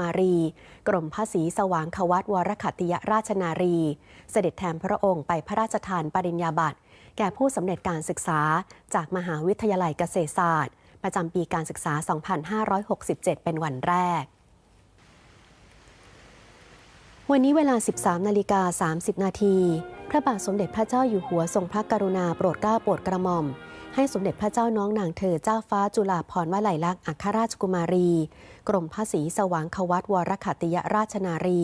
มารี กรมพระศรีสว่างควัตวรขัตติยราชนารี เสด็จแทนพระองค์ไปพระราชทานปริญญาบัตรแก่ผู้สำเร็จการศึกษาจากมหาวิทยาลัยเกษตรศาสตร์ ประจำปีการศึกษา 2567 เป็นวันแรกวันนี้เวลา 13 นาฬิกา 30 นาที พระบาทสมเด็จพระเจ้าอยู่หัวทรงพระกรุณาโปรดเกล้าโปรดกระหม่อม ให้สมเด็จพระเจ้าน้องนางเธอเจ้าฟ้าจุฬาภรณ์วลัยลักษณ์อัครราชกุมารี กรมพระศรีสว่างควัตวรขัตติยราชนารี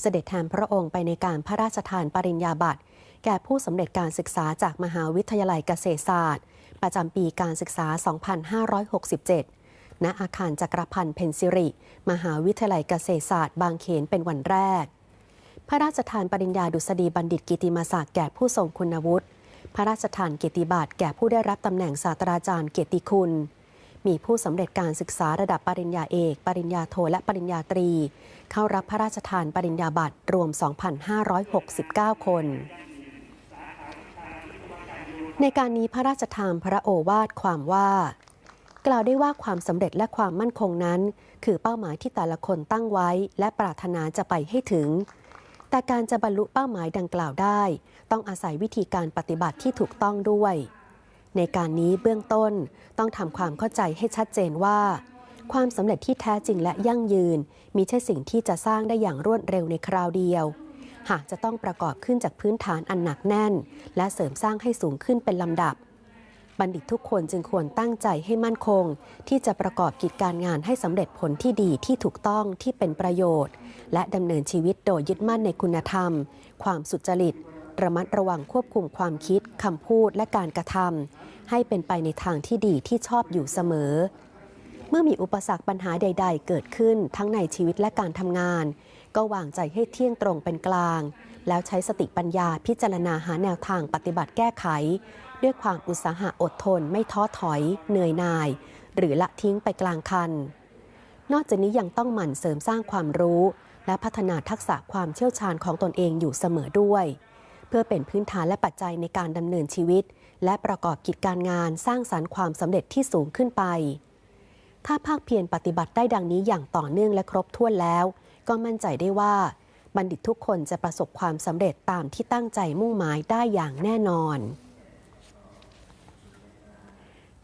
เสด็จแทนพระองค์ไปในการพระราชทานปริญญาบัตรแก่ผู้สำเร็จการศึกษาจากมหาวิทยาลัยเกษตรศาสตร์ ประจำปีการศึกษา 2567 ณ อาคารจักรพันธ์เพนซิริ มหาวิทยาลัยเกษตรศาสตร์บางเขนเป็นวันแรก พระราชทานปริญญาดุษฎีบัณฑิตกิติมศักดิ์แก่ผู้ทรงคุณวุฒิ พระราชทานเกียรติบัตรแก่ผู้ได้รับตำแหน่งศาสตราจารย์เกียรติคุณ มีผู้สำเร็จการศึกษาระดับปริญญาเอก ปริญญาโท และปริญญาตรี เข้ารับพระราชทานปริญญาบัตรรวม 2,569 คนในการนี้พระราชทานพระโอวาทความว่า กล่าวได้ว่าความสำเร็จและความมั่นคงนั้น คือเป้าหมายที่แต่ละคนตั้งไว้ และปรารถนาจะไปให้ถึง แต่การจะบรรลุเป้าหมายดังกล่าวได้ ต้องอาศัยวิธีการปฏิบัติที่ถูกต้องด้วย ในการนี้เบื้องต้นต้องทำความเข้าใจให้ชัดเจนว่า ความสำเร็จที่แท้จริงและยั่งยืนมีใช่สิ่งที่จะสร้างได้อย่างรวดเร็วในคราวเดียว หากจะต้องประกอบขึ้นจากพื้นฐานอันหนักแน่น และเสริมสร้างให้สูงขึ้นเป็นลำดับ บัณฑิตทุกคนจึงควรตั้งใจให้มั่นคง ที่จะประกอบกิจการงานให้สำเร็จผลที่ดีที่ถูกต้องที่เป็นประโยชน์ และดำเนินชีวิตโดยยึดมั่นในคุณธรรม ความสุจริต ระมัดระวังควบคุมความคิดคำพูดและการกระทำให้เป็นไปในทางที่ดีที่ชอบอยู่เสมอ เมื่อมีอุปสรรคปัญหาใด ๆ เกิดขึ้นทั้งในชีวิตและการทำงาน ก็วางใจให้เที่ยงตรงเป็นกลาง แล้วใช้สติปัญญาพิจารณาหาแนวทางปฏิบัติแก้ไข ด้วยความอุตสาหะอดทนไม่ท้อถอย เหนื่อยหน่าย หรือละทิ้งไปกลางคัน นอกจากนี้ยังต้องหมั่นเสริมสร้างความรู้ และพัฒนาทักษะความเชี่ยวชาญของตนเองอยู่เสมอด้วย เพื่อเป็นพื้นฐานและปัจจัยในการดำเนินชีวิต และประกอบกิจการงานสร้างสารรค์ความสำเร็จที่สูงขึ้นไป ถ้าภาคเพียรปฏิบัติได้ดังนี้อย่างต่อเนื่องและครบถ้วนแล้ว ก็มั่นใจได้ว่า บัณฑิตทุกคนจะประสบความสำเร็จตามที่ตั้งใจมุ่งหมายได้อย่างแน่นอน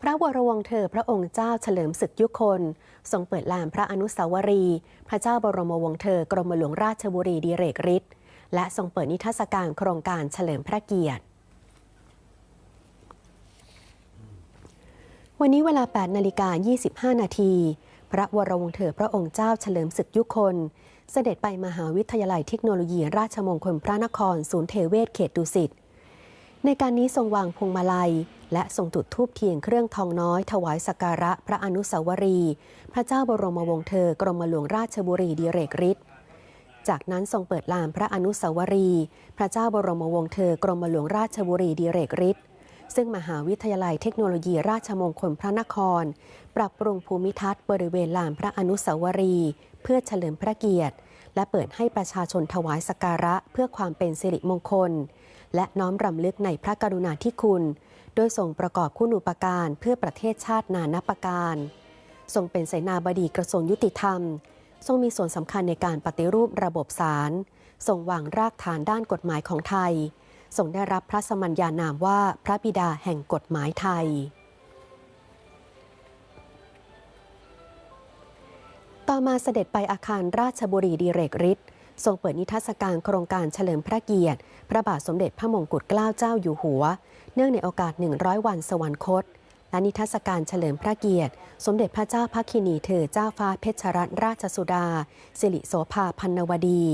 พระวรวงศ์เธอพระองค์เจ้าเฉลิมศึกยุคน ทรงเปิดลานพระอนุสาวรีย์พระเจ้าบรมวงศ์เธอกรมหลวงราชบุรีดิเรกฤทธิ์และทรงเปิดนิทรรศการโครงการเฉลิมพระเกียรติวันนี้เวลา 8 นาฬิกา 25 นาที พระวรวงศ์เธอพระองค์เจ้าเฉลิมศึกยุคน เสด็จไปมหาวิทยาลัยเทคโนโลยีราชมงคลพระนคร ศูนย์เทเวศเขตดุสิต ในการนี้ทรงวางพวงมาลัย และทรงจุดธูปเทียนเครื่องทองน้อย ถวายสักการะพระอนุสาวรีย์พระเจ้าบรมวงศ์เธอกรมหลวงราชบุรีดิเรกฤทธิ์จากนั้นทรงเปิดลานพระอนุสาวรีย์พระเจ้าบรมวงศ์เธอกรมหลวงราชบุรีดิเรกฤทธิ์ ซึ่งมหาวิทยาลัยเทคโนโลยีราชมงคลพระนคร ปรับปรุงภูมิทัศน์บริเวณลานพระอนุสาวรีย์เพื่อเฉลิมพระเกียรติ และเปิดให้ประชาชนถวายสักการะเพื่อความเป็นสิริมงคล และน้อมรำลึกในพระกรุณาธิคุณ โดยทรงประกอบคุณูปการเพื่อประเทศชาตินานับประการทรงเป็นเสนาบดีกระทรวงยุติธรรม ทรงมีส่วนสำคัญในการปฏิรูประบบศาลทรงวางรากฐานด้านกฎหมายของไทย ทรงได้รับพระสมัญญานามว่าพระบิดาแห่งกฎหมายไทย ต่อมาเสด็จไปอาคารราชบุรีดิเรกฤทธิ์ทรงเปิดนิทรรศการโครงการเฉลิมพระเกียรติ พระบาทสมเด็จพระมงกุฎเกล้าเจ้าอยู่หัว เนื่องในโอกาส 100 วันสวรรคต และนิทรรศการเฉลิมพระเกียรติ สมเด็จพระเจ้าพักคินีเธอเจ้าฟ้าเพชรรัตนราชสุดา สิริโสภาพันนวดี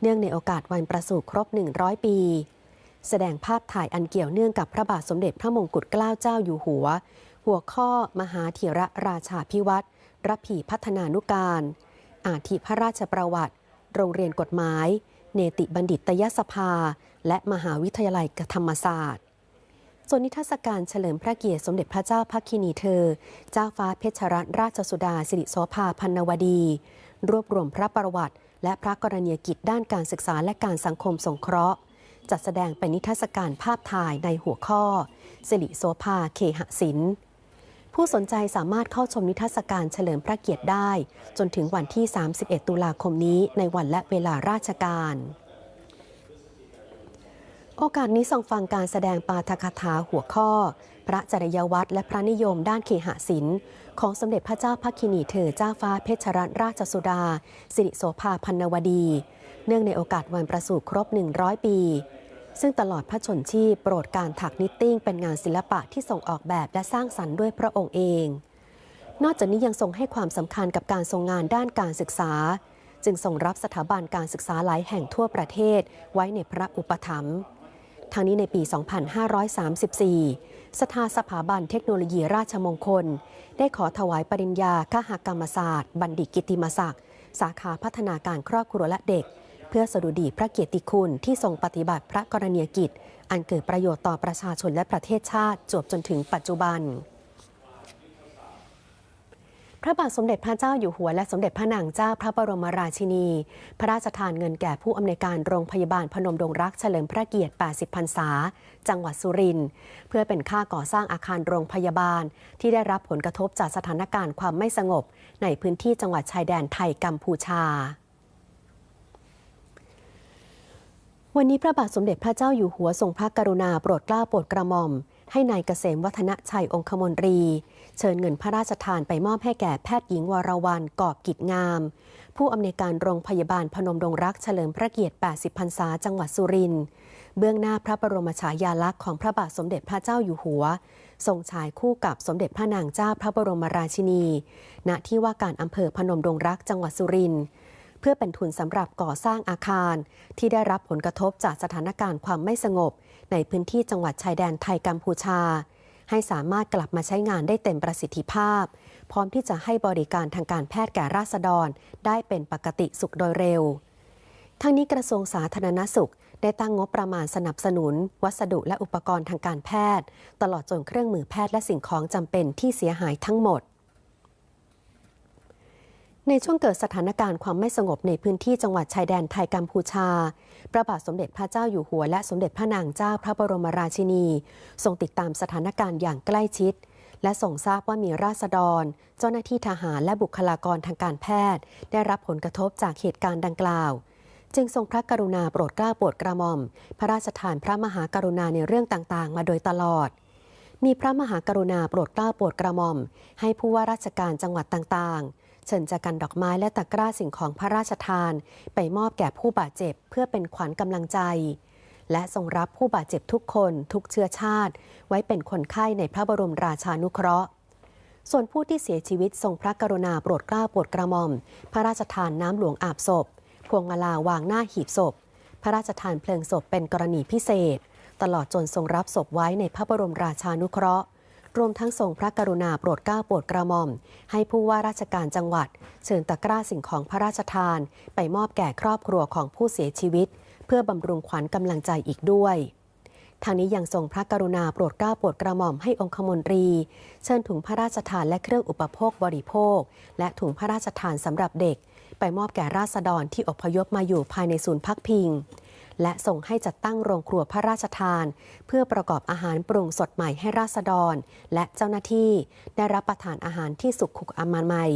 เนื่องในโอกาสวันประสูติครบ 100 ปี แสดงภาพถ่ายอันเกี่ยวเนื่องกับพระบาทสมเด็จพระมงกุฎเกล้าเจ้าอยู่หัว หัวข้อมหาเถระราชาพิวัตรรับผีพัฒนานุการ อาทิพระราชประวัติ โรงเรียนกฎหมาย เนติบัณฑิตยสภา และมหาวิทยาลัยธรรมศาสตร์ส่วนนิทรรศการเฉลิมพระเกียรติสมเด็จพระเจ้าพักคินีเธอ เจ้าฟ้าเพชรรัตนราชสุดาสิริโสภาพันนวดี รวบรวมพระประวัติ และพระกรณียกิจด้านการศึกษาและการสังคมสงเคราะห์ จัดแสดงเป็นนิทรรศการภาพถ่ายในหัวข้อ สิริโสภาเคหศิลป์ผู้สนใจสามารถเข้าชมนิทรรศการเฉลิมพระเกียรติได้ จนถึงวันที่ 31 ตุลาคมนี้ในวันและเวลาราชการ โอกาสนี้ส่องฟังการแสดงปาฐกถาหัวข้อ พระจริยวัตรและพระนิยมด้านเคหศิลป์ ของสมเด็จพระเจ้าพักินีเธอเจ้าฟ้าเพชรรัตนราชสุดา สิริโสภาพันนวดี เนื่องในโอกาสวันประสูติครบ 100 ปี ซึ่งตลอดพระชนชีพโปรดการถักนิตติ้งเป็นงานศิลปะที่ส่งออกแบบและสร้างสรรค์ด้วยพระองค์เอง นอกจากนี้ยังทรงให้ความสำคัญกับการทรงงานด้านการศึกษา จึงทรงรับสถาบันการศึกษาหลายแห่งทั่วประเทศไว้ในพระอุปถัมภ์ทางนี้ในปี 2534 สถาสถาบันเทคโนโลยีราชมงคล ได้ขอถวายปริญญาคหกรรมศาสตร์ บัณฑิตกิติมศักดิ์ สาขาพัฒนาการครอบครัวและเด็ก เพื่อสดุดีพระเกียรติคุณที่ทรงปฏิบัติพระกรณียกิจ อันเกิดประโยชน์ต่อประชาชนและประเทศชาติจวบจนถึงปัจจุบัน พระบาทสมเด็จพระเจ้าอยู่หัวและสมเด็จพระนางเจ้าพระบรมราชินี พระราชทานเงินแก่ผู้อำนวยการโรงพยาบาลพนมดงรักเฉลิมพระเกียรติ 80 พรรษา จังหวัดสุรินทร์เพื่อเป็นค่าก่อสร้างอาคารโรงพยาบาล ที่ได้รับผลกระทบจากสถานการณ์ความไม่สงบ ในพื้นที่จังหวัดชายแดนไทยกัมพูชา วันนี้พระบาทสมเด็จพระเจ้าอยู่หัวทรงพระกรุณาโปรดเกล้าโปรดกระหม่อม ให้นายเกษมวัฒนชัยองคมนตรี เชิญเงินพระราชทานไปมอบให้แก่แพทย์หญิงวรวรรณกอบกิจงาม ผู้อำนวยการโรงพยาบาลพนมดงรักเฉลิมพระเกียรติ 80 พรรษาจังหวัดสุรินทร์เบื้องหน้าพระบรมฉายาลักษณ์ของพระบาทสมเด็จพระเจ้าอยู่หัวทรงฉายคู่กับสมเด็จพระนางเจ้าพระบรมราชินี ณที่ว่าการอำเภอพนมดงรักจังหวัดสุรินทร์ เพื่อเป็นทุนสำหรับก่อสร้างอาคาร ที่ได้รับผลกระทบจากสถานการณ์ความไม่สงบ ในพื้นที่จังหวัดชายแดนไทยกัมพูชา ให้สามารถกลับมาใช้งานได้เต็มประสิทธิภาพ พร้อมที่จะให้บริการทางการแพทย์แก่ราษฎร ได้เป็นปกติสุขโดยเร็ว ทั้งนี้กระทรวงสาธารณสุขได้ตั้งงบประมาณสนับสนุน วัสดุและอุปกรณ์ทางการแพทย์ ตลอดจนเครื่องมือแพทย์และสิ่งของจำเป็นที่เสียหายทั้งหมด ในช่วงเกิดสถานการณ์ความไม่สงบในพื้นที่จังหวัดชายแดนไทยกัมพูชา พระบาทสมเด็จพระเจ้าอยู่หัว และสมเด็จพระนางเจ้าพระบรมราชินี ทรงติดตามสถานการณ์อย่างใกล้ชิด และส่งทราบว่ามีราษฎร เจ้าหน้าที่ทหารและบุคลากรทางการแพทย์ ได้รับผลกระทบจากเหตุการณ์ดังกล่าว จึงทรงพระกรุณาโปรดเกล้าโปรดกระหม่อม พระราชทานพระมหากรุณาในเรื่องต่างๆ มาโดยตลอด มีพระมหากรุณาโปรดเกล้าโปรดกระหม่อม ให้ผู้ว่าราชการจังหวัดต่างๆ เชิญจากกันดอกไม้และตะกร้าสิ่งของพระราชทาน ไปมอบแก่ผู้บาดเจ็บเพื่อเป็นขวัญกำลังใจ และทรงรับผู้บาดเจ็บทุกคนทุกเชื้อชาติ ไว้เป็นคนไข้ในพระบรมราชานุเคราะห์ ส่วนผู้ที่เสียชีวิตทรงพระกรุณาโปรดเกล้าโปรดกระหม่อม พระราชทานน้ำหลวงอาบศพ พวงมาลาวางหน้าหีบศพ พระราชทานเพลิงศพเป็นกรณีพิเศษ ตลอดจนทรงรับศพไว้ในพระบรมราชานุเคราะห์ รวมทั้งทรงพระกรุณาโปรดเกล้าโปรดกระหม่อม ให้ผู้ว่าราชการจังหวัด เชิญตะกร้าสิ่งของพระราชทาน ไปมอบแก่ครอบครัวของผู้เสียชีวิต เพื่อบำรุงขวัญกำลังใจอีกด้วยทางนี้ยังทรงพระกรุณาโปรดเกล้าโปรดกระหม่อมให้องคมนตรี เชิญถุงพระราชทานและเครื่องอุปโภคบริโภค และถุงพระราชทานสำหรับเด็ก ไปมอบแก่ราษฎรที่อพยพมาอยู่ภายในศูนย์พักพิง และส่งให้จัดตั้งโรงครัวพระราชทาน เพื่อประกอบอาหารปรุงสดใหม่ให้ราษฎร และเจ้าหน้าที่ได้รับประทานอาหารที่สุขขุกอนามัย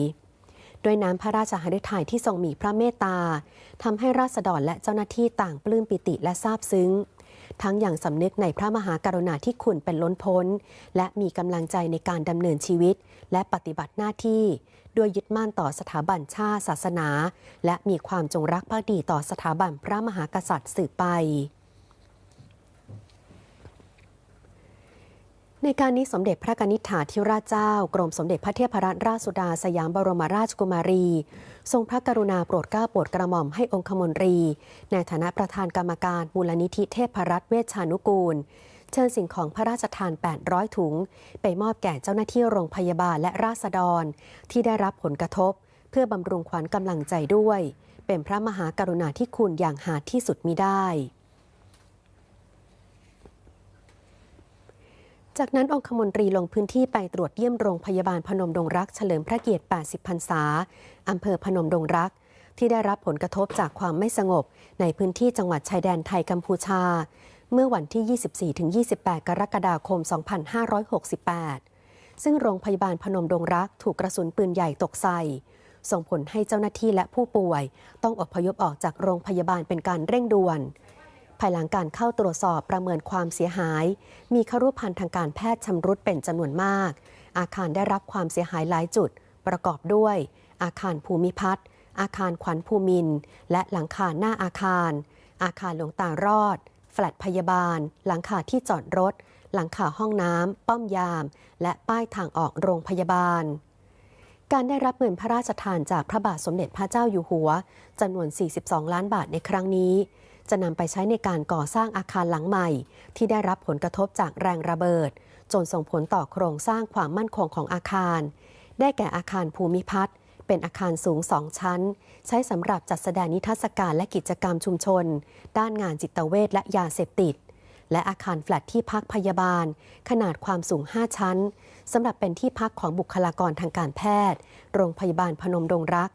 ด้วยน้ำพระราชหฤทัยที่ทรงมีพระเมตตาทำให้ราษฎรและเจ้าหน้าที่ต่างปลื้มปิติและซาบซึ้ง ทั้งอย่างสำนึกในพระมหากรุณาธิคุณเป็นล้นพ้น และมีกำลังใจในการดำเนินชีวิต และปฏิบัติหน้าที่ ด้วยยึดมั่นต่อสถาบันชาติศาสนา และมีความจงรักภักดีต่อสถาบันพระมหากษัตริย์สืบไป ในการนี้สมเด็จพระกนิษฐาธิราชเจ้า กรมสมเด็จพระเทพรัตนราชสุดาสยามบรมราชกุมารี ทรงพระกรุณาโปรดเกล้าโปรดกระหม่อมให้องคมนตรี ในฐานะประธานกรรมการมูลนิธิเทพรัตน์เวชชานุกูล เชิญสิ่งของพระราชทาน 800 ถุง ไปมอบแก่เจ้าหน้าที่โรงพยาบาลและราษฎร ที่ได้รับผลกระทบ เพื่อบำรุงขวัญกำลังใจด้วย เป็นพระมหากรุณาธิคุณอย่างหาที่สุดมิได้ จากนั้นองคมนตรีลงพื้นที่ไปตรวจเยี่ยมโรงพยาบาลพนมดงรักเฉลิมพระเกียรติ 80 พรรษา อำเภอพนมดงรัก ที่ได้รับผลกระทบจากความไม่สงบ ในพื้นที่จังหวัดชายแดนไทยกัมพูชา เมื่อวันที่ 24-28 กรกฎาคม 2568 ซึ่งโรงพยาบาลพนมดงรักถูกกระสุนปืนใหญ่ตกใส่ส่งผลให้เจ้าหน้าที่และผู้ป่วย ต้องอพยพออกจากโรงพยาบาลเป็นการเร่งด่วนายหลังการเข้าตรวจสอบประเมินความเสียหาย มีครุพันธ์ทางการแพทย์ชำรุดเป็นจำนวนมาก อาคารได้รับความเสียหายหลายจุด ประกอบด้วย อาคารภูมิพัฒน์อาคารขวัญภูมิน และหลังคาหน้าอาคาร อาคารหลวงตารอด แฟลตพยาบาล หลังคาที่จอดรถ หลังคาห้องน้ำป้อมยาม และป้ายทางออกโรงพยาบาลการได้รับเงินพระราชทานจากพระบาทสมเด็จพระเจ้าอยู่หัวจำนวน 42 ล้านบาทในครั้งนี้ จะนำไปใช้ในการก่อสร้างอาคารหลังใหม่ ที่ได้รับผลกระทบจากแรงระเบิด จนส่งผลต่อโครงสร้างความมั่นคงของอาคาร ได้แก่อาคารภูมิพัฒน์เป็นอาคารสูงสองชั้น ใช้สำหรับจัดแสดงนิทรรศการและกิจกรรมชุมชน ด้านงานจิตเวชและยาเสพติด และอาคารแฟลตที่พักพยาบาล ขนาดความสูง 5 ชั้นสำหรับเป็นที่พักของบุคลากรทางการแพทย์ โรงพยาบาลพนมดงรัก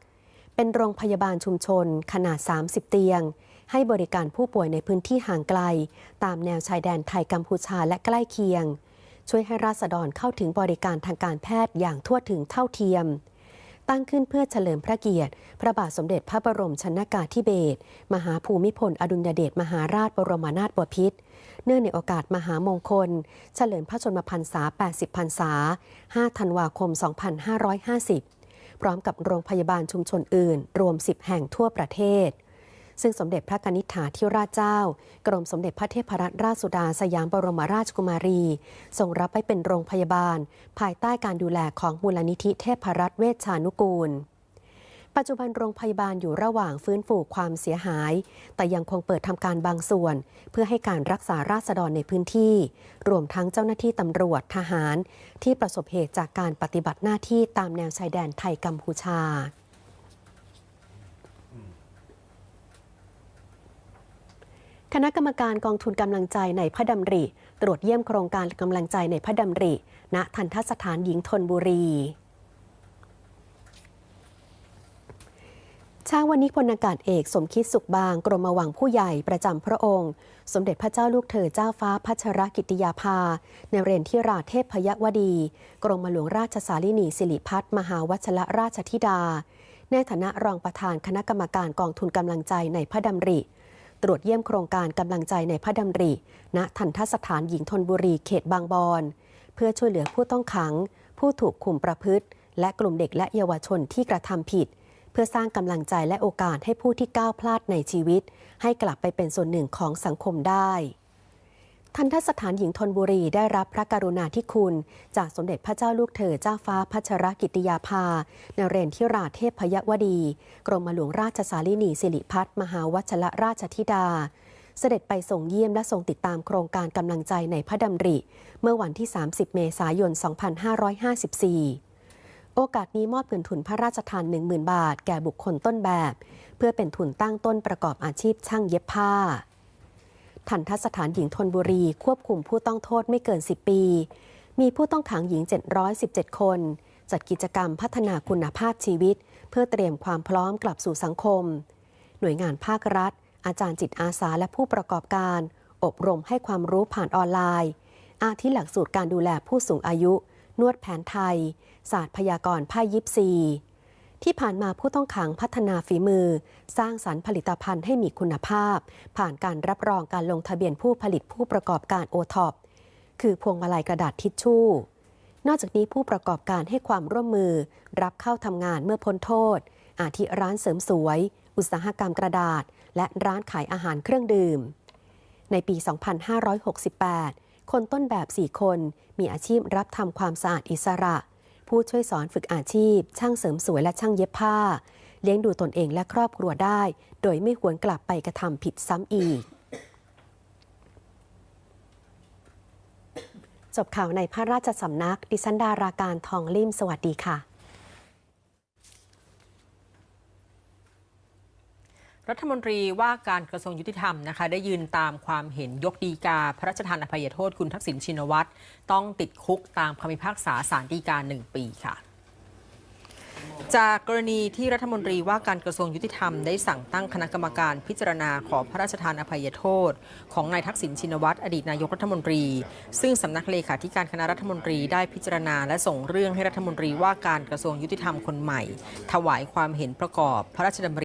เป็นโรงพยาบาลชุมชน ขนาด 30 เตียง ให้บริการผู้ป่วยในพื้นที่ห่างไกล ตามแนวชายแดนไทยกัมพูชาและใกล้เคียง ช่วยให้ราษฎรเข้าถึงบริการทางการแพทย์อย่างทั่วถึงเท่าเทียม ตั้งขึ้นเพื่อเฉลิมพระเกียรติ พระบาทสมเด็จพระบรมชนากาธิเบศรมหาภูมิพลอดุลยเดชมหาราชบรมนาถบพิตรเนื่องในโอกาสมหามงคล เฉลิมพระชนมพรรษา 80 พรรษา 5 ธันวาคม 2550 พร้อมกับโรงพยาบาลชุมชนอื่น รวม 10 แห่งทั่วประเทศ ซึ่งสมเด็จพระกนิษฐาธิราชเจ้า กรมสมเด็จพระเทพรัตนราชสุดาสยามบรมราชกุมารี ทรงรับไปเป็นโรงพยาบาล ภายใต้การดูแลของมูลนิธิเทพรัตน์เวชชานุกูล ปัจจุบันโรงพยาบาลอยู่ระหว่างฟื้นฟูความเสียหาย แต่ยังคงเปิดทำการบางส่วน เพื่อให้การรักษาราษฎรในพื้นที่ รวมทั้งเจ้าหน้าที่ตำรวจทหาร ที่ประสบเหตุจากการปฏิบัติหน้าที่ตามแนวชายแดนไทยกัมพูชา คณะกรรมการกองทุนกำลังใจในพระดำริ ตรวจเยี่ยมโครงการกำลังใจในพระดำริ ณ ทันทสถานหญิงธนบุรีเช้าวันนี้พลอากาศเอกสมคิดสุขบาง กรมวังผู้ใหญ่ประจำพระองค์ สมเด็จพระเจ้าลูกเธอเจ้าฟ้าพัชรกิติยาภา ในเรนที่ราเทพพยวดี กรมหลวงราชสารินีสิริพัฒมหาวัชรราชธิดา ในฐานะรองประธานคณะกรรมการกองทุนกำลังใจในพระดำริ ตรวจเยี่ยมโครงการกำลังใจในพระดำริ ณ ทันทสถานหญิงธนบุรีเขตบางบอน เพื่อช่วยเหลือผู้ต้องขัง ผู้ถูกคุมประพฤติ และกลุ่มเด็กและเยาวชนที่กระทำผิด เพื่อสร้างกำลังใจและโอกาสให้ผู้ที่ก้าวพลาดในชีวิต ให้กลับไปเป็นส่วนหนึ่งของสังคมได้ ทันทสถานหญิงธนบุรีได้รับพระกรุณาธิคุณ จากสมเด็จพระเจ้าลูกเธอเจ้าฟ้าพัชรกิติยาภานเรนทิราเทพพยวดี กรมหลวงราชสารินีสิริพัฒมหาวัชรราชธิดา เสด็จไปส่งเยี่ยมและทรงติดตามโครงการกำลังใจในพระดำริ เมื่อวันที่ 30 เมษายน 2554โอกาสนี้มอบเงินทุนพระราชทาน10,000 บาท แก่บุคคลต้นแบบ เพื่อเป็นทุนตั้งต้นประกอบอาชีพช่างเย็บผ้า ทันทสถานหญิงธนบุรีควบคุมผู้ต้องโทษไม่เกิน 10 ปี มีผู้ต้องขังหญิง 717 คน จัดกิจกรรมพัฒนาคุณภาพชีวิต เพื่อเตรียมความพร้อมกลับสู่สังคม หน่วยงานภาครัฐ อาจารย์จิตอาสาและผู้ประกอบการ อบรมให้ความรู้ผ่านออนไลน์ อาทิหลักสูตรการดูแลผู้สูงอายุ นวดแผนไทย ศาสตร์พยากรณ์ไพ่ยิปซี ที่ผ่านมาผู้ต้องขังพัฒนาฝีมือ สร้างสรรค์ผลิตภัณฑ์ให้มีคุณภาพ ผ่านการรับรองการลงทะเบียนผู้ผลิตผู้ประกอบการโอท็อปคือพวงมาลัยกระดาษทิชชู่ นอกจากนี้ผู้ประกอบการให้ความร่วมมือ รับเข้าทำงานเมื่อพ้นโทษ อาทิร้านเสริมสวย อุตสาหกรรมกระดาษ และร้านขายอาหารเครื่องดื่ม ในปี 2568 คนต้นแบบ 4 คน มีอาชีพรับทำความสะอาดอิสระ ผู้ช่วยสอนฝึกอาชีพ ช่างเสริมสวยและช่างเย็บผ้า เลี้ยงดูตนเองและครอบครัวได้ โดยไม่หวนกลับไปกระทำผิดซ้ำอีก จบข่าวในพระราชสำนัก ดิฉันดาราการทองลิ่มสวัสดีค่ะ รัฐมนตรีว่าการกระทรวงยุติธรรมนะคะ ได้ยืนตามความเห็นยกดีกา พระราชทานอภัยโทษคุณทักษิณชินวัตรต้องติดคุกตามคำพิพากษาสารดีกาหนึ่งปีค่ะ จากกรณีที่รัฐมนตรีว่าการกระทรวงยุติธรรมได้สั่งตั้งคณะกรรมการพิจารณาขอพระราชทานอภัยโทษ ของนายทักษิณชินวัตรอดีตนายกรัฐมนตรี ซึ่งสำนักเลขาธิการคณะรัฐมนตรีได้พิจารณาและส่งเรื่องให้รัฐมนตรีว่าการกระทรวงยุติธรรมคนใหม่ ถวายความเห็นประกอบพระราชดำริ